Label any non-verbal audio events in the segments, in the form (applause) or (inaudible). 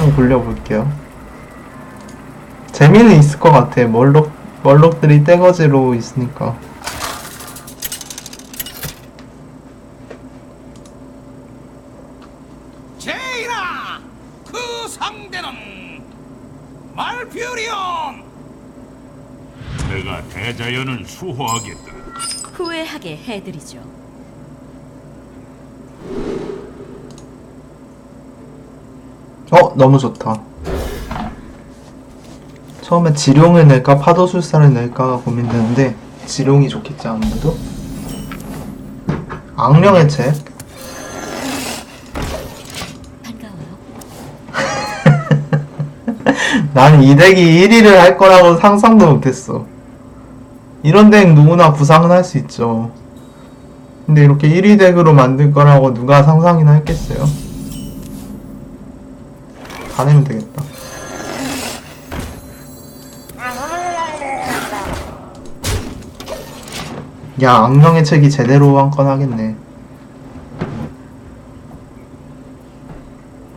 한번 굴려볼게요. 재미는 있을 것 같아. 멀록, 멀록들이 떼거지로 있으니까. 제이라 그 상대는 말퓨리온 내가 대자연을 수호하겠다. 후회하게 해드리죠. 어, 너무 좋다. 처음에 지룡을 낼까 파도술사를 낼까 고민되는데 지룡이 좋겠지 아무래도. 악령의 책. (laughs) 난이 덱이 1위를 할 거라고 상상도 못했어. 이런 덱 누구나 구상은 할 수 있죠. 근데 이렇게 1위 덱으로 만들 거라고 누가 상상이나 했겠어요? 다 내면 되겠다. 야, 악령의 책이 제대로 한 건 하겠네.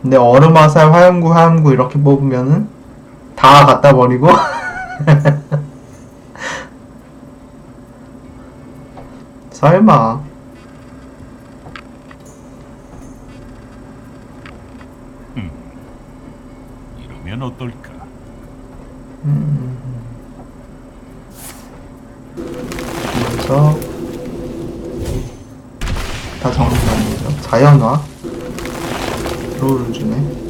근데 얼음 화살, 화염구, 화염구 이렇게 뽑으면은 다 갖다 버리고 (laughs) 설마 이러면 어떨까? 그래서 다 정리가 아니죠 자연화. 드로우를 주네.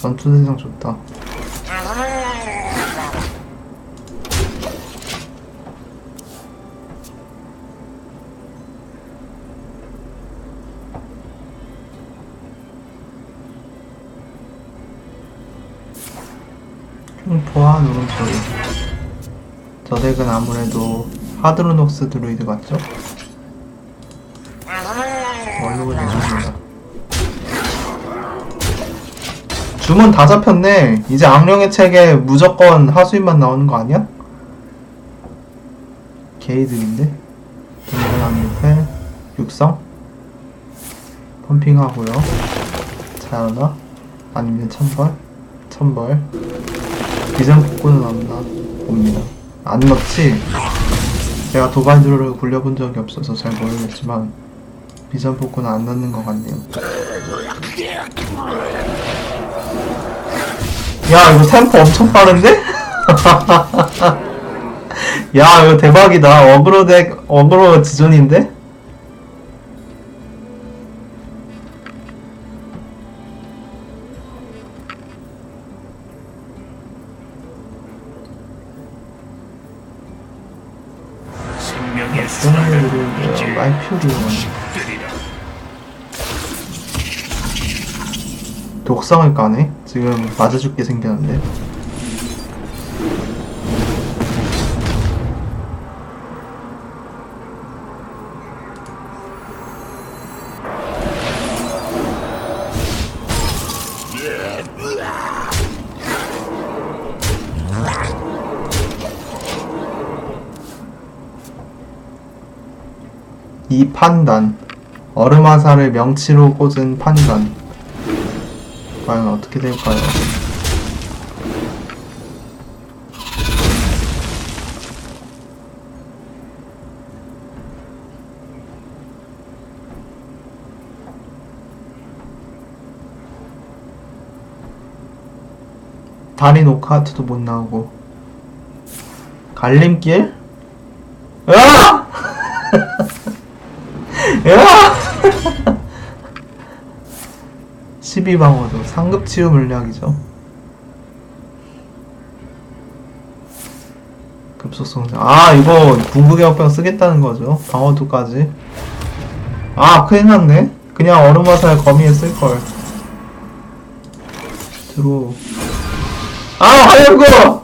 전투대장 좋다 흉 포와 누름소리 저 덱은 아무래도 하드로녹스 드루이드 같죠? 원록을 내줍니다. 주문 다 잡혔네. 이제 악령의 책에 무조건 하수인만 나오는 거 아니야? 게이들인데? 동일한 악력패 육성? 펌핑하고요. 자연화? 아니면 천벌? 천벌 복구는 없나 봅니다. 안 넣지? 제가 도발드로를 굴려본 적이 없어서 잘 모르겠지만 비전 복구는 안 넣는 것 같네요. 야 이거 템포 엄청 빠른데? (laughs) 야 이거 대박이다. 어그로 덱 어그로 지존인데? 그리고 말퓨리온 뜨리라. 독성을 까네? 지금 맞아 죽게 생겼는데. 이 판단. 얼음화살을 명치로 꽂은 판단. 과연 어떻게 될까요? 달인 오카트도 못 나오고 갈림길? 으아! (laughs) 12방어도 상급 치유 물약이죠. 급속성장. 아, 이거 궁극의 역병 쓰겠다는 거죠. 방어도까지. 아, 큰일 났네. 그냥 얼음화살 거미에 쓸걸. 들어. 아, 하얀 거!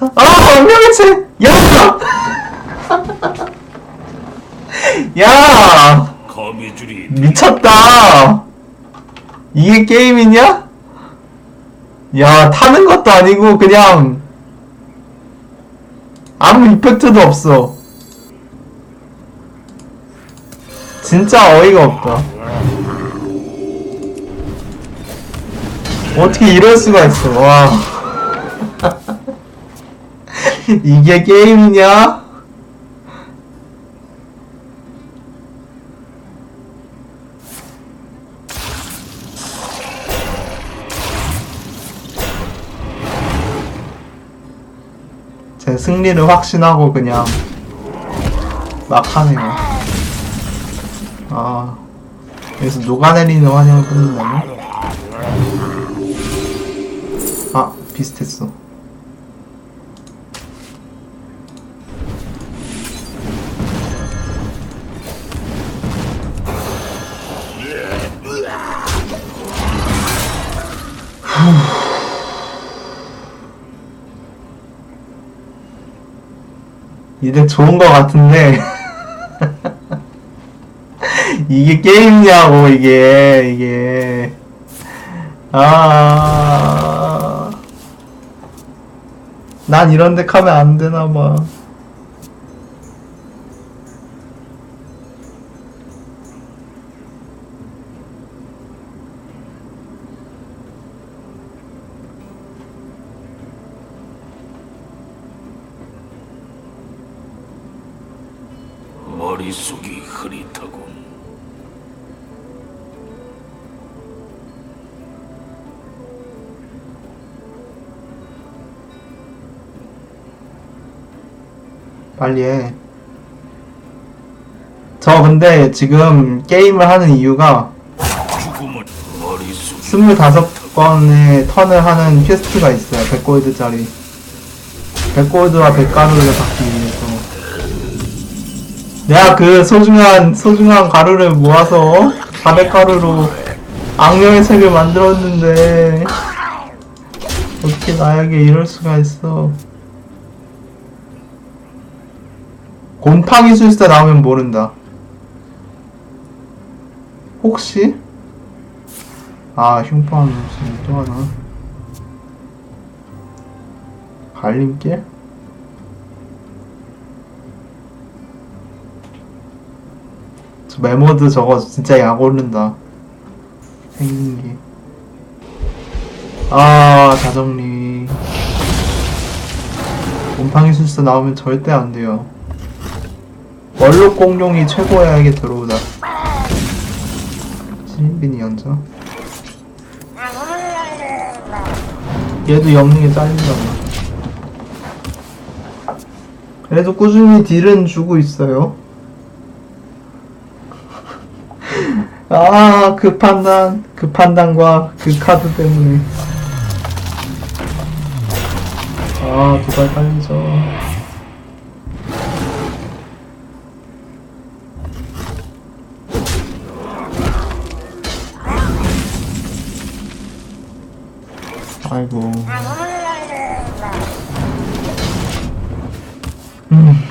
아, 방명의체! 야! (laughs) 야! 거미줄이 미쳤다. 이게 게임이냐? 야, 타는 것도 아니고 그냥 아무 이펙트도 없어. 진짜 어이가 없다. 어떻게 이럴 수가 있어, 와. (laughs) 이게 게임이냐? 승리를 확신하고 그냥 막 하네요. 아, 여기서 녹아내리는 환영을 끊는다네? 아, 비슷했어. 이제 좋은 거 같은데. (laughs) 이게 게임이냐고, 이게, 이게. 아. 난 이런 데 가면 안 되나 봐. 머릿속이 흐릿하군. 빨리 해. 저 근데 지금 게임을 하는 이유가 죽음은 머릿속이 25번의 턴을 하는 퀘스트가 있어요. 100골드짜리. 100골드와 100가루를 받기 위해서. 내가 그 소중한, 소중한 가루를 모아서 400가루로 악령의 책을 만들었는데, 어떻게 나에게 이럴 수가 있어. 곰팡이 술사 나오면 모른다. 혹시? 아, 흉포한 무슨 또 하나. 갈림길? 메모드 저거 진짜 약 오른다. 생긴 게. 아, 다정리. 곰팡이 술사 나오면 절대 안 돼요. 원록 공룡이 최고야에게 들어오다. 신빈이 연자. 얘도 영능에 잘린다고. 그래도 꾸준히 딜은 주고 있어요. 아, 그 판단, 그 판단과 그 카드 때문에. 아, 두발 빨리죠. 아이고. 음.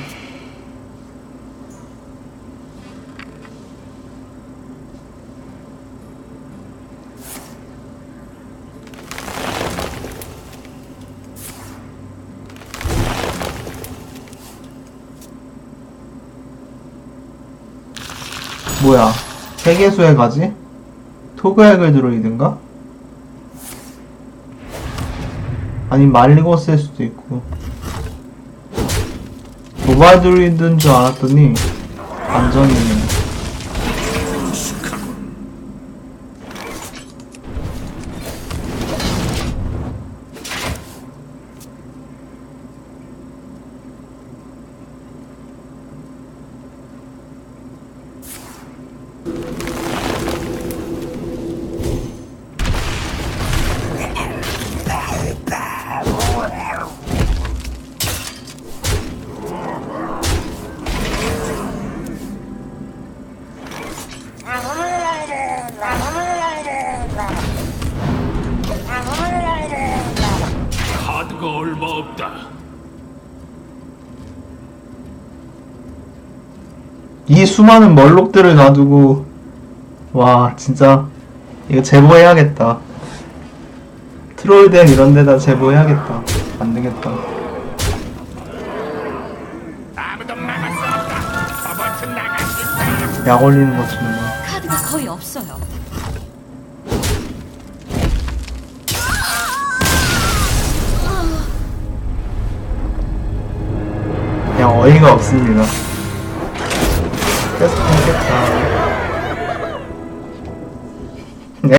뭐야? 세계수에 가지? 토그액을 드로이든가? 아니 말리고스일 수도 있고 도발 드로이드인 줄 알았더니 카 이 수많은 멀록들을 놔두고 와 진짜 이거 제보해야겠다 트롤댐 이런 데다 제보해야겠다 안 되겠다. 약 올리는 것좀 봐. 카드가 거의 없어요. 그냥 어이가 없습니다. 계속 끊겠다.